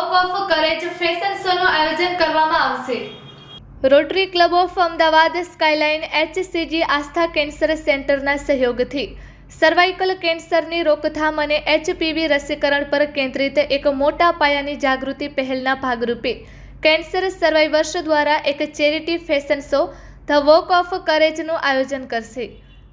Walk of courage fashion શોનું આયોજન કરવામાં આવશે. Rotary club of Ahmedabad skyline HCG Aastha cancer સેન્ટરના સહયોગથી સર્વાઇકલ કેન્સરની રોકથામ અને એચપીવી રસીકરણ પર કેન્દ્રિત એક મોટા પાયાની જાગૃતિ પહેલના ભાગરૂપે કેન્સર સર્વાઇવર્સ દ્વારા એક charity fashion show the walk of કરેજનું આયોજન કરશે.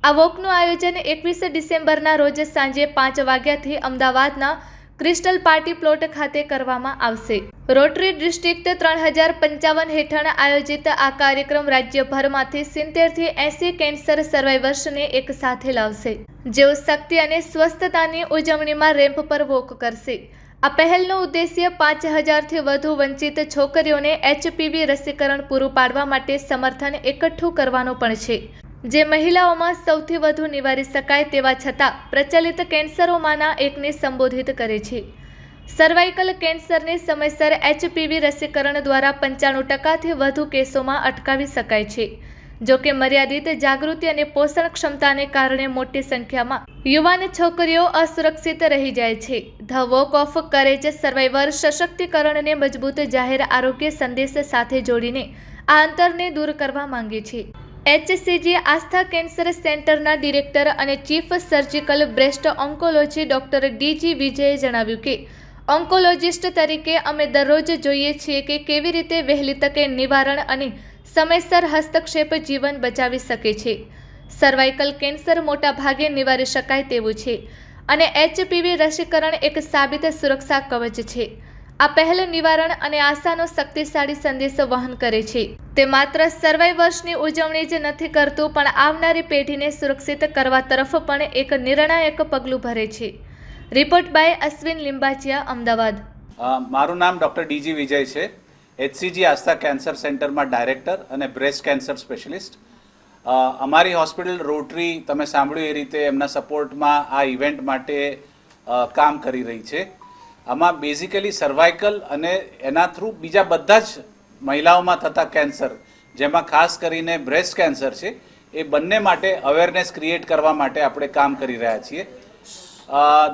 આ વોકનું આયોજન એકવીસ ડિસેમ્બરના રોજ સાંજે પાંચ વાગ્યાથી અમદાવાદના ક્રિસ્ટલ પાર્ટી પ્લોટ ખાતે કરવામાં આવશે. રોટરી ડિસ્ટ્રિક્ટ ત્રણ હજાર પંચાવન હેઠળ આયોજિત આ કાર્યક્રમ રાજ્યભરમાંથી સિત્તેરથી એંસી કેન્સર સર્વાઈવર્સને એક સાથે લાવશે, જેઓ શક્તિ અને સ્વસ્થતાની ઉજવણીમાં રેમ્પ પર વોક કરશે. આ પહેલનો ઉદ્દેશ્ય પાંચ હજારથી વધુ વંચિત છોકરીઓને એચપીવી રસીકરણ પૂરું પાડવા માટે સમર્થન એકઠું કરવાનો પણ છે. જે મહિલાઓમાં સૌથી વધુ નિવારી શકાય તેવા છતાં પ્રચલિત કેન્સરોમાંના એકને સંબોધિત કરે છે. સર્વાઇકલ કેન્સરને સમયસર એચપીવી રસીકરણ દ્વારા પંચાણું ટકાથી વધુ કેસોમાં અટકાવી શકાય છે. જો કે મર્યાદિત જાગૃતિ અને પોષણ ક્ષમતાને કારણે મોટી સંખ્યામાં યુવાન છોકરીઓ અસુરક્ષિત રહી જાય છે. The walk of courage survivor સશક્તિકરણને મજબૂત જાહેર આરોગ્ય સંદેશ સાથે જોડીને આ અંતરને દૂર કરવા માંગે છે. એચસીજી આસ્થા કેન્સર સેન્ટરના ડિરેક્ટર અને chief surgical breast oncology doctor DG વિજયે જણાવ્યું કે, ઓન્કોલોજિસ્ટ તરીકે અમે દરરોજ જોઈએ છીએ કે કેવી રીતે વહેલી તકે નિવારણ અને સમયસર હસ્તક્ષેપ જીવન બચાવી શકે છે. સર્વાઇકલ કેન્સર મોટા ભાગે નિવારી શકાય તેવું છે અને એચપીવી રસીકરણ એક સાબિત સુરક્ષા કવચ છે. આ પહેલ નિવારણ અને આશાનો શક્તિશાળી સંદેશ વહન કરે છે. તે માત્ર સર્વાઈવર્સની ઉજવણી જ નથી કરતું, પણ આવનારી પેઢીને સુરક્ષિત કરવા તરફ પણ એક નિર્ણાયક પગલું ભરે છે. Report by Ashwin Limbachiya, Ahmedabad. મારું નામ ડૉક્ટર ડીજી વિજય છે. એચસીજી આસ્થા કેન્સર સેન્ટરમાં ડાયરેક્ટર અને બ્રેસ્ટ કેન્સર સ્પેશિયલિસ્ટ. અમારી હોસ્પિટલ રોટરી, તમે સાંભળ્યું એ રીતે એમના સપોર્ટમાં આ ઇવેન્ટ માટે કામ કરી રહી છે. આમાં બેઝિકલી સર્વાઇકલ અને એના થ્રુ બીજા બધા જ મહિલાઓમાં થતા કેન્સર જેમાં ખાસ કરીને બ્રેસ્ટ કેન્સર છે, એ બંને માટે અવેરનેસ ક્રિએટ કરવા માટે આપણે કામ કરી રહ્યા છીએ.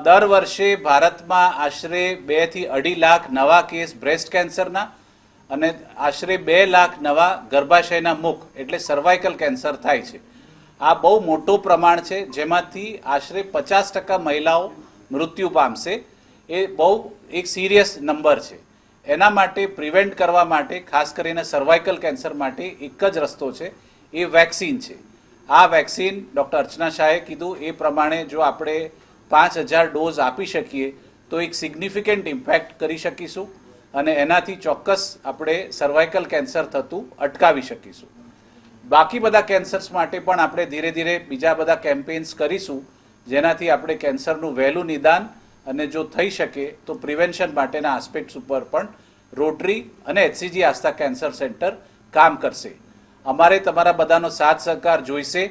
દર વર્ષે ભારતમાં આશરે બેથી અઢી લાખ નવા કેસ બ્રેસ્ટ કેન્સરના અને આશરે બે લાખ નવા ગર્ભાશયના મુખ, એટલે સર્વાઇકલ કેન્સર થાય છે. આ બહુ મોટું પ્રમાણ છે, જેમાંથી આશરે પચાસ ટકા મહિલાઓ મૃત્યુ પામશે. એ બહુ એક સિરિયસ નંબર છે. એના માટે પ્રિવેન્ટ કરવા માટે, ખાસ કરીને સર્વાઇકલ કેન્સર માટે એક જ રસ્તો છે, એ વેક્સિન છે. આ વેક્સિન ડૉક્ટર અર્ચના શાહે કીધું, એ પ્રમાણે જો આપણે પાંચ હજાર ડોઝ આપી શકીએ, તો એક સિગ્નિફિકન્ટ ઇમ્પેક્ટ કરી શકીશું અને એનાથી ચોક્કસ આપણે સર્વાઇકલ કેન્સર થતું અટકાવી શકીશું. બાકી બધા કેન્સર્સ માટે પણ આપણે ધીરે ધીરે બીજા બધા કેમ્પેન્સ કરીશું, જેનાથી આપણે કેન્સરનું વહેલું નિદાન અને જો થઈ શકે તો પ્રિવેન્શન માટેના આસ્પેક્ટ્સ ઉપર પણ રોટરી અને એચસીજી આસ્થા કેન્સર સેન્ટર કામ કરશે. અમારે તમારા બધાનો સાથ સહકાર જોઈશે.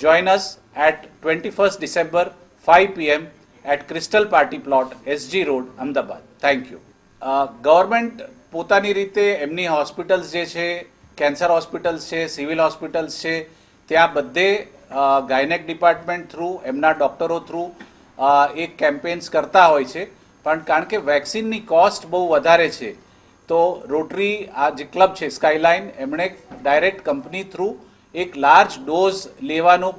Join us at twenty first December five PM at Crystal party plot SG road Ahmedabad thank you government પોતાની રીતે એમની હોસ્પિટલ્સ જે છે કેન્સર હોસ્પિટલ્સ છે સિવિલ હોસ્પિટલ્સ છે, ત્યાં બધે ગાયનેક ડિપાર્ટમેન્ટ થ્રુ એમના ડૉક્ટરો થ્રુ એક કેમ્પેન્સ કરતા હોય છે. પણ કારણ કે વેક્સિનની કોસ્ટ બહુ વધારે છે, તો રોટરી આ જે ક્લબ છે સ્કાયલાઇન એમણે ડાયરેક્ટ કંપની થ્રુ એક લાર્જ ડોઝ લેવાનું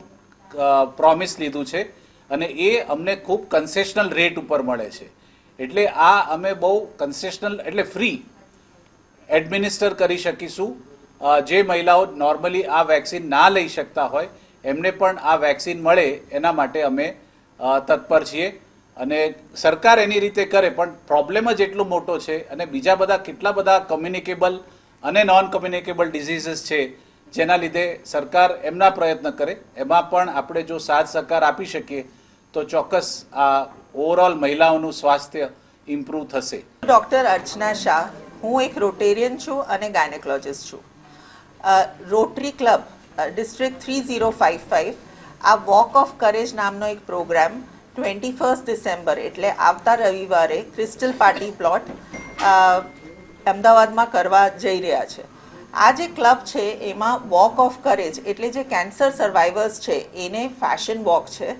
પ્રોમિસ લીધું છે. અને એ અમને ખૂબ કન્સેશનલ રેટ ઉપર મળે છે. એટલે આ અમે બહુ કન્સેશનલ એટલે ફ્રી એડમિનિસ્ટર કરી શકીશું. જે મહિલાઓ નોર્મલી આ વેક્સિન ના લઈ શકતા હોય, એમને પણ આ વેક્સિન મળે, એના માટે અમે તત્પર છીએ. અને સરકાર એની રીતે કરે, પણ પ્રોબ્લેમ જ એટલો મોટો છે અને બીજા બધા કેટલા બધા કમ્યુનિકેબલ અને નોન કમ્યુનિકેબલ ડિઝીઝીસ છે, જેના લીધે સરકાર એમના પ્રયત્ન કરે. એમાં પણ આપણે જો સાથ સહકાર આપી શકીએ, તો ચોક્કસ આ ઓવરઓલ મહિલાઓનું સ્વાસ્થ્ય ઇમ્પ્રૂવ થશે. ડૉક્ટર અર્ચના શાહ, હું એક રોટેરિયન છું અને ગાયનેકોલોજિસ્ટ છું. Rotary club district three zero five five આ વોક ઓફ કરેજ નામનો એક પ્રોગ્રામ ટ્વેન્ટી ફર્સ્ટ ડિસેમ્બર એટલે આવતા રવિવારે ક્રિસ્ટલ પાર્ટી પ્લોટ અમદાવાદમાં કરવા જઈ રહ્યા છે. આ જે ક્લબ છે, એમાં વોક ઓફ કરેજ એટલે જે કેન્સર સર્વાઈવર્સ છે, એને ફેશન વોક છે.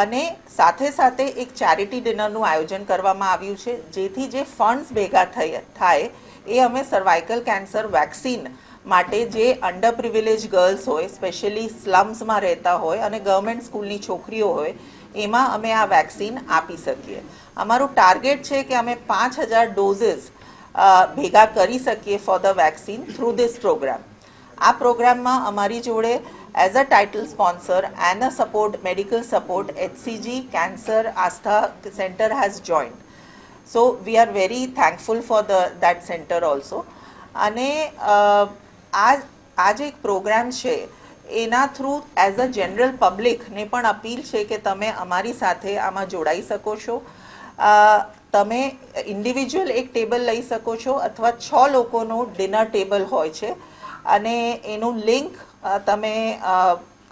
અને સાથે સાથે એક ચેરિટી ડિનરનું આયોજન કરવામાં આવ્યું છે, જેથી જે ફંડ્સ ભેગા થઈ થાય, એ અમે સર્વાઇકલ કેન્સર વેક્સિન માટે જે અંડર પ્રિવિલેજ ગર્લ્સ હોય સ્પેશિયલી સ્લમ્સમાં રહેતા હોય અને ગવર્મેન્ટ સ્કૂલની છોકરીઓ હોય, એમાં અમે આ વેક્સિન આપી શકીએ. અમારું ટાર્ગેટ છે કે અમે પાંચ હજાર ડોઝીસ ભેગા કરી શકીએ for the vaccine through this programme આ પ્રોગ્રામમાં અમારી જોડે as a title sponsor and a support medical support HCG cancer Aastha centre has joint so we are very thankful for the that centre also અને આ આ જે એક programme છે એના થ્રુ એઝ અ જનરલ પબ્લિકને પણ અપીલ છે કે તમે અમારી સાથે આમાં જોડાઈ શકો છો તમે ઇન્ડિવિજ્યુઅલ એક ટેબલ લઈ શકો છો અથવા છ લોકોનું ડિનર ટેબલ હોય છે અને એનું લિંક તમે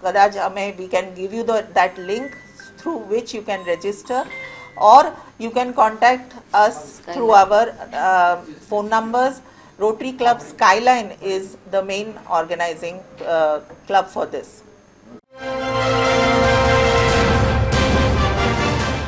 કદાચ અમે we can give you the that link through which you can register you can contact us through our uh, phone numbers. Rotary Club Skyline is the main organizing uh, club for this.